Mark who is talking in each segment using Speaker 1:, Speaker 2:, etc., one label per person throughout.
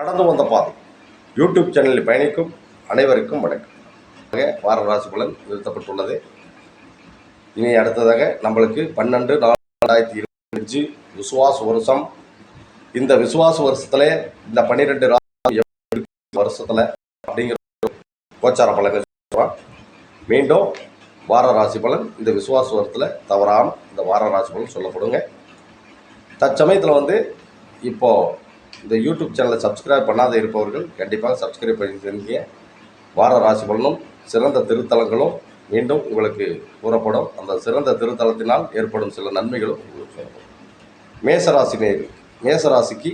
Speaker 1: கடந்து வந்த பாதை. யூடியூப் சேனலில் பயணிக்கும் அனைவருக்கும் வணக்கம். வார ராசி பலன் நிறுத்தப்பட்டுள்ளது. இனி அடுத்ததாக நம்மளுக்கு பன்னெண்டு நாலு ரெண்டாயிரத்தி இருபத்தஞ்சு விசுவாச வருஷம். இந்த விசுவாச வருஷத்துல இந்த பன்னிரெண்டு ராசி வருஷத்துல அப்படிங்கிற கோச்சார பலன் மீண்டும் வார ராசி பலன் இந்த விசுவாச வருஷத்தில் தவறாமல் இந்த வார ராசி பலன் சொல்லப்படுங்க. தற்சமயத்தில் வந்து இப்போது இந்த யூடியூப் சேனலை சப்ஸ்கிரைப் பண்ணாத இருப்பவர்கள் கண்டிப்பாக சப்ஸ்கிரைப் பண்ணிருக்கீங்க வார ராசி பலனும் சிறந்த திருத்தலங்களும் மீண்டும் உங்களுக்கு கூறப்படும். அந்த சிறந்த திருத்தலத்தினால் ஏற்படும் சில நன்மைகளும் உங்களுக்கு சொல்லப்படும் மேசராசி நேர்கள் மேசராசிக்கு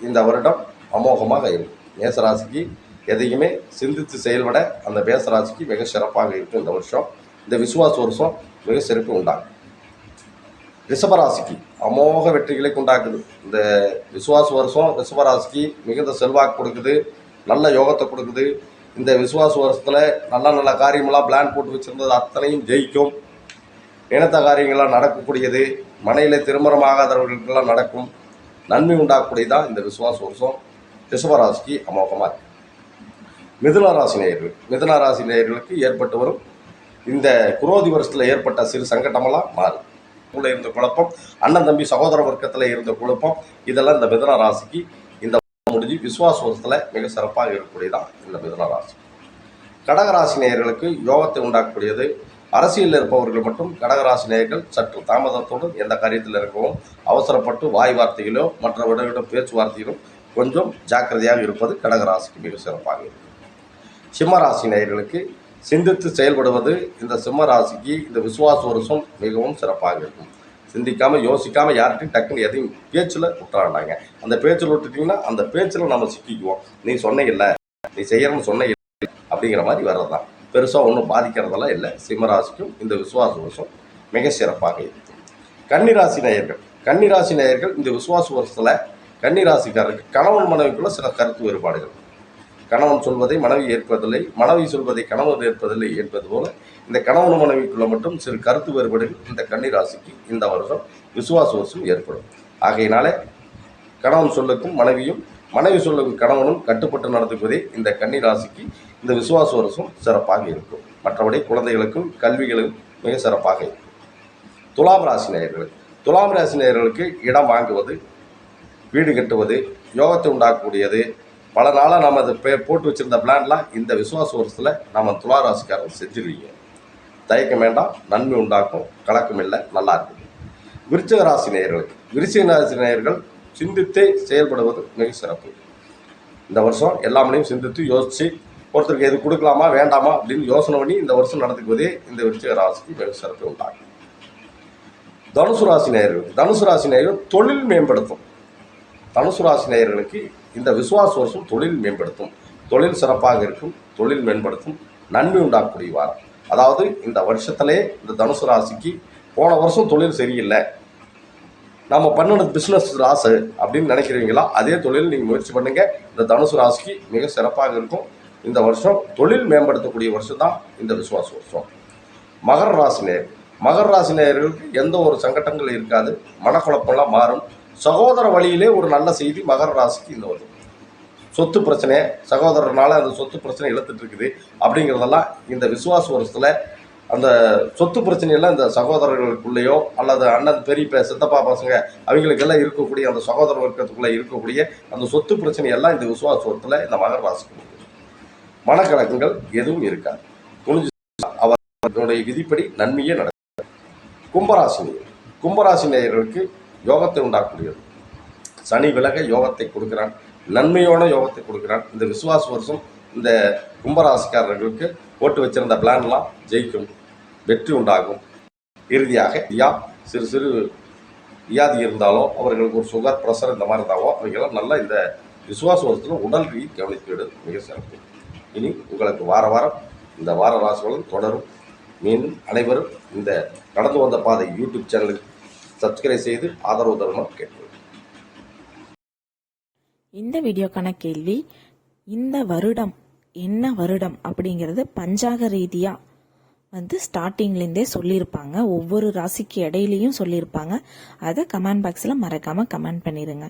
Speaker 1: இந்த வருடம் அமோகமாக இருக்கும். மேசராசிக்கு எதையுமே சிந்தித்து செயல்பட அந்த மேசராசிக்கு மிக சிறப்பாக இருக்கும் இந்த வருஷம். இந்த விசுவாச வருஷம் மிக சிறப்பு உண்டாகும். ரிஷபராசிக்கு அமோக வெற்றிகளை உண்டாக்குது இந்த விசுவாச வருஷம் ரிஷபராசிக்கு மிகுந்த செல்வாக்கு கொடுக்குது நல்ல யோகத்தை கொடுக்குது. இந்த விசுவாச வருஷத்தில் நல்ல நல்ல காரியமெல்லாம் பிளான் போட்டு வச்சுருந்தது அத்தனையும் ஜெயிக்கும். இனத்த காரியங்கள்லாம் நடக்கக்கூடியது. மனையில் திருமணம் ஆகாதவர்களுக்கெல்லாம் நடக்கும். நன்மை உண்டாக்கக்கூடியதான் இந்த விசுவாச வருஷம் ரிஷபராசிக்கு அமோகமாக இருக்குது மிதுன ராசி நேயர்கள் மிதுன ராசி நேயர்களுக்கு ஏற்பட்டு வரும் இந்த குரோதி வருஷத்தில் ஏற்பட்ட சிறு சங்கடமெல்லாம் மாறும் உள்ள இருந்த குழப்பம். அண்ணன் தம்பி சகோதர வர்க்கத்தில் இருந்த குழப்பம். இதெல்லாம் இந்த மிதன ராசிக்கு இந்த முடிஞ்சு விசுவாச வருஷத்தில் மிக சிறப்பாக இருக்கக்கூடியதான் இந்த மிதன ராசி. கடகராசி நேயர்களுக்கு யோகத்தை உண்டாக்கக்கூடியது. அரசியலில் இருப்பவர்கள் மட்டும் கடகராசி நேயர்கள் சற்று தாமதத்தோடு எந்த காரியத்தில் இருக்கவும் அவசரப்பட்டு வாய் வார்த்தைகளோ மற்றவர்களிடம் பேச்சுவார்த்தையிலும் கொஞ்சம் ஜாக்கிரதையாக இருப்பது கடகராசிக்கு மிக சிறப்பாக இருக்கும். சிம்மராசி நேயர்களுக்கு சிந்தித்து செயல்படுவது இந்த சிம்ம ராசிக்கு இந்த விசுவாச வருஷம் மிகவும் சிறப்பாக இருக்கும். சிந்திக்காமல் யோசிக்காமல் யார்கிட்டையும் டக்குன்னு எதையும் பேச்சில் விட்டுறாண்டாங்க அந்த பேச்சில் விட்டுட்டிங்கன்னா அந்த பேச்சில் நம்ம சிக்கிக்குவோம். நீ சொன்ன இல்லை நீ செய்யறன்னு சொன்ன இல்லை அப்படிங்கிற மாதிரி வர்றது தான் பெருசாக ஒன்றும் பாதிக்கிறதெல்லாம் இல்லை. சிம்மராசிக்கும் இந்த விசுவாச வருஷம் மிக சிறப்பாக இருக்கும். கன்னிராசி நேயர்கள். கன்னிராசி நேயர்கள் இந்த விசுவாச வருஷத்தில் கன்னிராசிக்காரருக்கு கணவன் மனைவிக்குள்ள சில கருத்து வேறுபாடுகள். கணவன் சொல்வதை மனைவி ஏற்பதில்லை மனைவி சொல்வதை கணவன் ஏற்பதில்லை என்பது போல இந்த கணவன் மனைவிக்குள்ள மட்டும் சிறு கருத்து வேறுபாடுகள் இந்த கன்னிராசிக்கு இந்த வருஷம் விசுவாச வருஷம் ஏற்படும். ஆகையினாலே கணவன் சொல்லுக்கும் மனைவியும் மனைவி சொல்லுக்கும் கணவனும் கட்டுப்பட்டு நடத்துவதே இந்த கன்னிராசிக்கு இந்த விசுவாச வருஷம் சிறப்பாக இருக்கும். மற்றபடி குழந்தைகளுக்கும் கல்விகளுக்கும் மிக சிறப்பாக இருக்கும். துலாம் ராசி நேயர்கள் துலாம் ராசி நேயர்களுக்கு இடம் வாங்குவது வீடு கட்டுவது யோகத்தை உண்டாக்கக்கூடியது பல நாளாக நம்ம அதை பே போட்டு வச்சிருந்த பிளான்லாம் இந்த விசுவாச வருஷத்தில் நம்ம துலா செஞ்சுருவீங்க. செஞ்சிருவீங்க தயக்கம் வேண்டாம் நன்மை உண்டாக்கும் கலக்கம் இல்லை நல்லா இருக்குது விருச்சக ராசி நேயர்களுக்கு விருச்சிக ராசி நேயர்கள் சிந்தித்தே செயல்படுவது மிக சிறப்பு. இந்த வருஷம் எல்லாமனையும் சிந்தித்து யோசித்து ஒருத்தருக்கு எது கொடுக்கலாமா வேண்டாமா அப்படின்னு யோசனை பண்ணி இந்த வருஷம் நடந்துக்குவதே இந்த விருச்சிக ராசிக்கு மிக சிறப்பு உண்டாகும் தனுசு ராசி நேயர்கள் தனுசு ராசி நேயர்கள் தொழில் மேம்படுத்தும். தனுசு ராசி நேயர்களுக்கு இந்த விசுவாச வருஷம் தொழில் மேம்படுத்தும் தொழில் சிறப்பாக இருக்கும் தொழில் மேம்படுத்தும் நன்மை உண்டாக்கக்கூடிய வாரம். அதாவது இந்த வருஷத்திலே இந்த தனுசு ராசிக்கு போன வருஷம் தொழில் சரியில்லை. நம்ம பண்ணின பிஸ்னஸ் ராசு அப்படின்னு நினைக்கிறீங்களா? அதே தொழில் நீங்கள் முயற்சி பண்ணுங்கள் இந்த தனுசு ராசிக்கு மிக சிறப்பாக இருக்கும். இந்த வருஷம் தொழில் மேம்படுத்தக்கூடிய வருஷம் தான் இந்த விசுவாச வருஷம் மகர ராசி நேர் மகர ராசி நேயர்களுக்கு எந்த ஒரு சங்கடங்கள் இருக்காது. மனக்குழப்பம்லாம் மாறும். சகோதர வழியிலே ஒரு நல்ல செய்தி மகர ராசிக்கு இந்த வரும் சொத்து பிரச்சனை சகோதரனால் அந்த சொத்து பிரச்சனை இழுத்துட்டு இருக்குது அப்படிங்கிறதெல்லாம் இந்த விசுவாச வருஷத்தில் அந்த சொத்து பிரச்சனையெல்லாம் இந்த சகோதரர்களுக்குள்ளேயோ அல்லது அண்ணன் பெரிய சித்தப்பா பசங்க அவங்களுக்கெல்லாம் இருக்கக்கூடிய அந்த சகோதர வர்க்கத்துக்குள்ளே இருக்கக்கூடிய அந்த சொத்து பிரச்சனையெல்லாம் இந்த விசுவாச வருஷத்தில் இந்த மகர ராசிக்கு மனக்கலக்கங்கள் எதுவும் இருக்காது. துணிஞ்சு அவர்களுடைய விதிப்படி நன்மையே நடக்கும். கும்பராசி கும்பராசி நேயர்களுக்கு யோகத்தை உண்டாக்கக்கூடியது. சனி விலக யோகத்தை கொடுக்கிறான். நன்மையோட யோகத்தை கொடுக்கிறான். இந்த விசுவாச வருஷம் இந்த கும்பராசிக்காரர்களுக்கு போட்டு வச்சிருந்த பிளான்லாம் ஜெயிக்கும். வெற்றி உண்டாகும். இறுதியாக யா சிறு சிறு வியாதி இருந்தாலோ அவர்களுக்கு ஒரு சுகர் ப்ரெஷர் இந்த மாதிரி இருந்தாவோ அவைகளாம் நல்லா இந்த விசுவாச வருஷத்தில் உடல் ரீ கவனிப்பீடு மிக சிறப்பு. இனி உங்களுக்கு வார வாரம் இந்த வார ராசிகளும் தொடரும். மீண்டும் அனைவரும் இந்த நடந்து வந்த பாதை யூடியூப் சேனலுக்கு சப்ஸ்கிரைப் செய்து ஆதரவு தருமாறு கேட்கிறேன்
Speaker 2: இந்த வீடியோக்கான கேள்வி இந்த வருடம் என்ன வருடம் அப்படிங்கிறது பஞ்சாக ரீதியாக வந்து ஸ்டார்டிங்லேருந்தே சொல்லியிருப்பாங்க. ஒவ்வொரு ராசிக்கு இடையிலையும் சொல்லியிருப்பாங்க. அதை கமெண்ட் பாக்ஸில் மறக்காமல் கமெண்ட் பண்ணிடுங்க